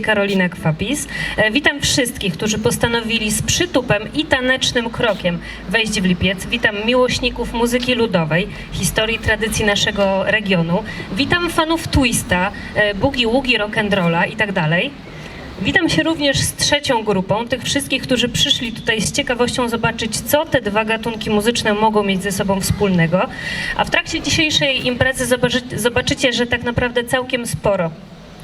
Karolina Kwapis. E, Witam wszystkich, którzy postanowili z przytupem i tanecznym krokiem wejść w lipiec. Witam miłośników muzyki ludowej, historii tradycji naszego regionu. Witam fanów twista, e, boogie woogie, rock'n'rolla i tak dalej. Witam się również z trzecią grupą, tych wszystkich, którzy przyszli tutaj z ciekawością zobaczyć, co te dwa gatunki muzyczne mogą mieć ze sobą wspólnego. A w trakcie dzisiejszej imprezy zobaczy, zobaczycie, że tak naprawdę całkiem sporo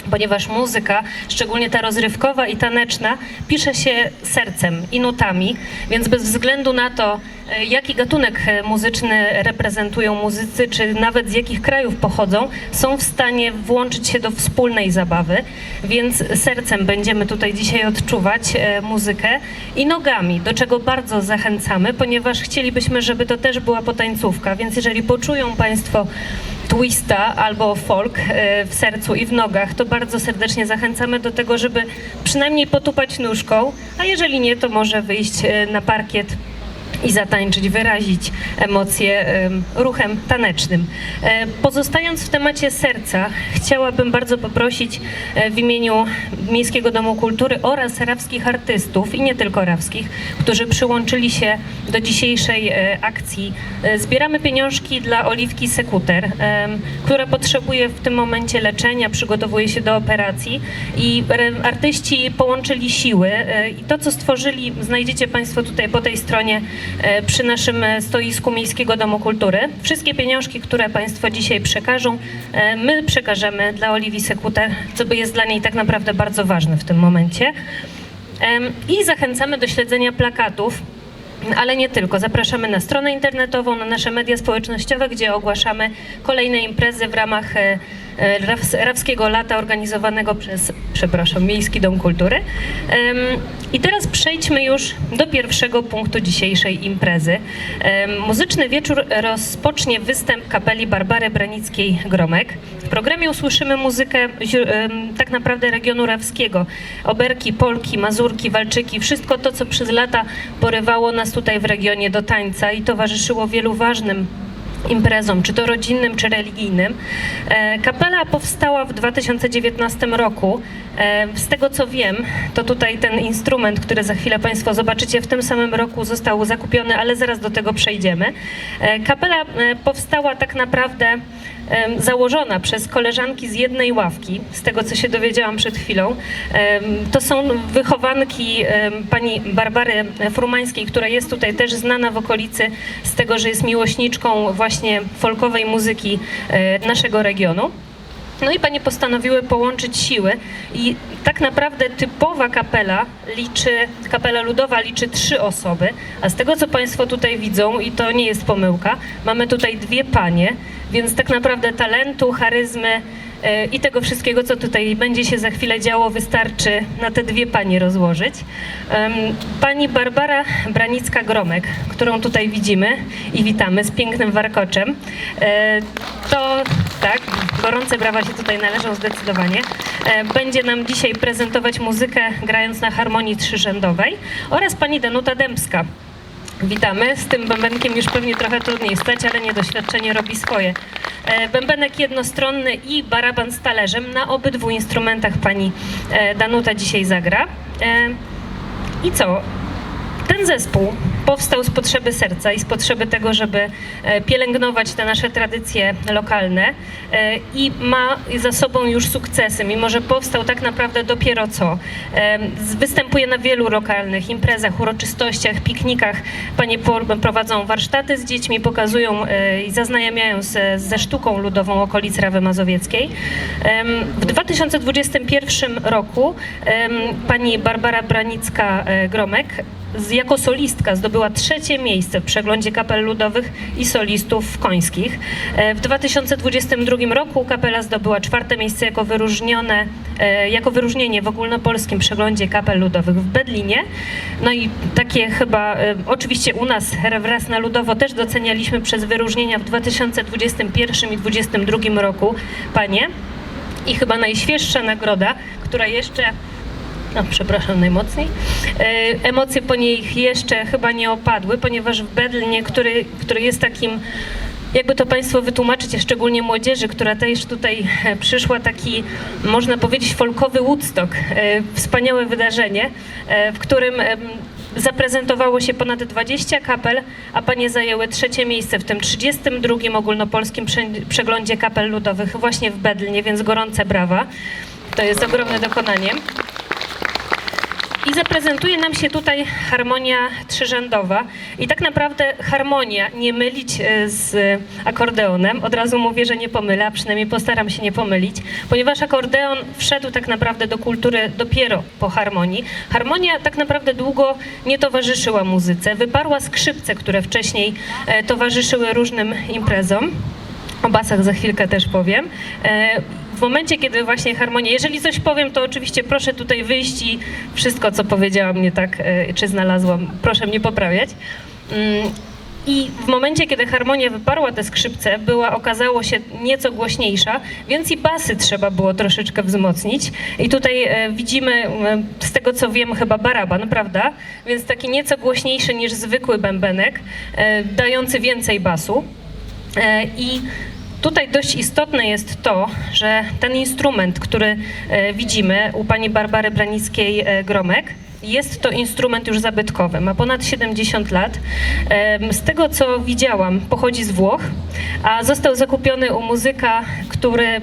ponieważ muzyka, szczególnie ta rozrywkowa i taneczna, pisze się sercem i nutami, więc bez względu na to, e, jaki gatunek e, muzyczny reprezentują muzycy, czy nawet z jakich krajów pochodzą, są w stanie włączyć się do wspólnej zabawy, więc sercem będziemy tutaj dzisiaj odczuwać e, muzykę i nogami, do czego bardzo zachęcamy, ponieważ chcielibyśmy, żeby to też była potańcówka, więc jeżeli poczują Państwo twista albo folk e, w sercu i w nogach, to bardzo serdecznie zachęcamy do tego, żeby przynajmniej potupać nóżką, a jeżeli nie, to może wyjść e, na parkiet i zatańczyć, wyrazić emocje em, ruchem tanecznym. E, Pozostając w temacie serca, chciałabym bardzo poprosić e, w imieniu Miejskiego Domu Kultury oraz rawskich artystów i nie tylko rawskich, którzy przyłączyli się do dzisiejszej e, akcji. Zbieramy pieniążki dla Oliwki Sekuter, która potrzebuje w tym momencie leczenia, przygotowuje się do operacji i artyści połączyli siły i to, co stworzyli, znajdziecie Państwo tutaj po tej stronie przy naszym e, stoisku Miejskiego Domu Kultury. Wszystkie pieniążki, które Państwo dzisiaj przekażą, e, my przekażemy dla Oliwii Sekuter, co jest dla niej tak naprawdę bardzo ważne w tym momencie. I zachęcamy do śledzenia plakatów, ale nie tylko. Zapraszamy na stronę internetową, na nasze media społecznościowe, gdzie ogłaszamy kolejne imprezy w ramach e, e, Raws- Rawskiego Lata organizowanego przez, przepraszam, Miejski Dom Kultury. I teraz przejdźmy już do pierwszego punktu dzisiejszej imprezy. Muzyczny wieczór rozpocznie występ kapeli Barbary Branickiej-Gromek. W programie usłyszymy muzykę tak naprawdę regionu rawskiego. Oberki, polki, mazurki, walczyki, wszystko to, co przez lata porywało nas tutaj w regionie do tańca i towarzyszyło wielu ważnym imprezom, czy to rodzinnym, czy religijnym. E, Kapela powstała w 2019 roku. E, Z tego co wiem, to tutaj ten instrument, który za chwilę Państwo zobaczycie, w tym samym roku został zakupiony, ale zaraz do tego przejdziemy. E, Kapela powstała tak naprawdę założona przez koleżanki z jednej ławki, z tego co się dowiedziałam przed chwilą. To są wychowanki pani Barbary Frumańskiej, która jest tutaj też znana w okolicy z tego, że jest miłośniczką właśnie folkowej muzyki e, naszego regionu. No i panie postanowiły połączyć siły i tak naprawdę typowa kapela liczy, kapela ludowa liczy trzy osoby, a z tego co państwo tutaj widzą i to nie jest pomyłka, mamy tutaj dwie panie, więc tak naprawdę talentu, charyzmy i tego wszystkiego, co tutaj będzie się za chwilę działo, wystarczy na te dwie panie rozłożyć. Pani Barbara Branicka-Gromek, którą tutaj widzimy i witamy z pięknym warkoczem, e, to tak, gorące brawa się tutaj należą zdecydowanie. E, Będzie nam dzisiaj prezentować muzykę grając na harmonii trzyrzędowej oraz pani Danuta Dębska. Witamy. Z tym bębenkiem już pewnie trochę trudniej stać, ale niedoświadczenie robi swoje. E, Bębenek jednostronny i baraban z talerzem. Na obydwu instrumentach pani e, Danuta dzisiaj zagra. E, I co? Ten zespół powstał z potrzeby serca i z potrzeby tego, żeby e, pielęgnować te nasze tradycje lokalne e, i ma za sobą już sukcesy, mimo że powstał tak naprawdę dopiero co. E, Występuje na wielu lokalnych imprezach, uroczystościach, piknikach. Panie prowadzą warsztaty z dziećmi, pokazują i zaznajamiają ze, sztuką ludową okolic Rawy Mazowieckiej. W 2021 roku pani Barbara Branicka-Gromek jako solistka zdobyła trzecie miejsce w przeglądzie kapel ludowych i solistów końskich. E, W 2022 roku kapela zdobyła czwarte miejsce jako wyróżnione, e, jako wyróżnienie w ogólnopolskim przeglądzie kapel ludowych w Berlinie. No i takie chyba, e, oczywiście u nas wraz na ludowo też docenialiśmy przez wyróżnienia w 2021 i 2022 roku panie. I chyba najświeższa nagroda, która jeszcze no, przepraszam najmocniej. E, Emocje po niej jeszcze chyba nie opadły, ponieważ w Berlinie, który, który jest takim jakby to Państwo wytłumaczyć, szczególnie młodzieży, która też tutaj e, przyszła, taki, można powiedzieć, folkowy Woodstock, e, wspaniałe wydarzenie, w którym zaprezentowało się ponad 20 kapel, a Panie zajęły trzecie miejsce w tym 32. ogólnopolskim prze- przeglądzie kapel ludowych właśnie w Bedlnie, więc gorące brawa. To jest ogromne dokonanie. I zaprezentuje nam się tutaj harmonia trzyrzędowa. I tak naprawdę harmonia, nie mylić e, z akordeonem. Od razu mówię, że nie pomylę, a przynajmniej postaram się nie pomylić, ponieważ akordeon wszedł tak naprawdę do kultury dopiero po harmonii. Harmonia tak naprawdę długo nie towarzyszyła muzyce. Wyparła skrzypce, które wcześniej e, towarzyszyły różnym imprezom. O basach za chwilkę też powiem. W momencie, kiedy właśnie harmonia, jeżeli coś powiem, to oczywiście proszę tutaj wyjść i wszystko, co powiedziałam nie tak, e, czy znalazłam, proszę mnie poprawiać. Mm, I w momencie, kiedy harmonia wyparła te skrzypce, była, okazało się nieco głośniejsza, więc i basy trzeba było troszeczkę wzmocnić. I tutaj e, widzimy, e, z tego co wiem, chyba baraban, prawda? Więc taki nieco głośniejszy niż zwykły bębenek, dający więcej basu. I tutaj dość istotne jest to, że ten instrument, który e, widzimy u pani Barbary Branickiej-Gromek, jest to instrument już zabytkowy, ma ponad 70 lat. Z tego co widziałam, pochodzi z Włoch, a został zakupiony u muzyka, który, em,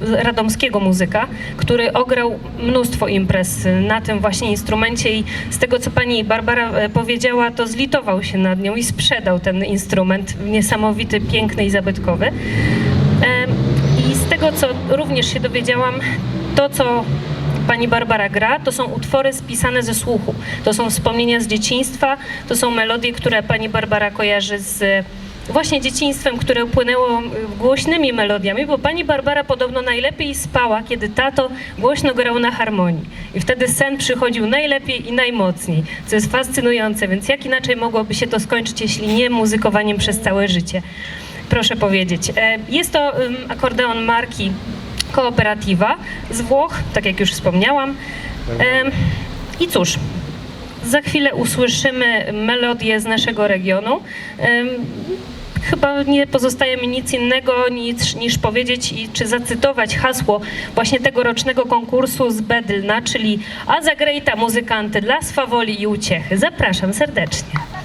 radomskiego muzyka, który ograł mnóstwo imprez na tym właśnie instrumencie i z tego co pani Barbara e, powiedziała, to zlitował się nad nią i sprzedał ten instrument niesamowity, piękny i zabytkowy. I z tego, co również się dowiedziałam, to, co pani Barbara gra, to są utwory spisane ze słuchu. To są wspomnienia z dzieciństwa, to są melodie, które pani Barbara kojarzy z właśnie dzieciństwem, które płynęło y, głośnymi melodiami, bo pani Barbara podobno najlepiej spała, kiedy tato głośno grał na harmonii. I wtedy sen przychodził najlepiej i najmocniej, co jest fascynujące, więc jak inaczej mogłoby się to skończyć, jeśli nie muzykowaniem przez całe życie? Proszę powiedzieć. E, Jest to akordeon marki Kooperativa z Włoch, tak jak już wspomniałam. I cóż, za chwilę usłyszymy melodię z naszego regionu. Chyba nie pozostaje mi nic innego niż, niż powiedzieć i czy zacytować hasło właśnie tegorocznego konkursu z Bedlna, czyli A zagrejta muzykanty dla swawoli i uciechy. Zapraszam serdecznie.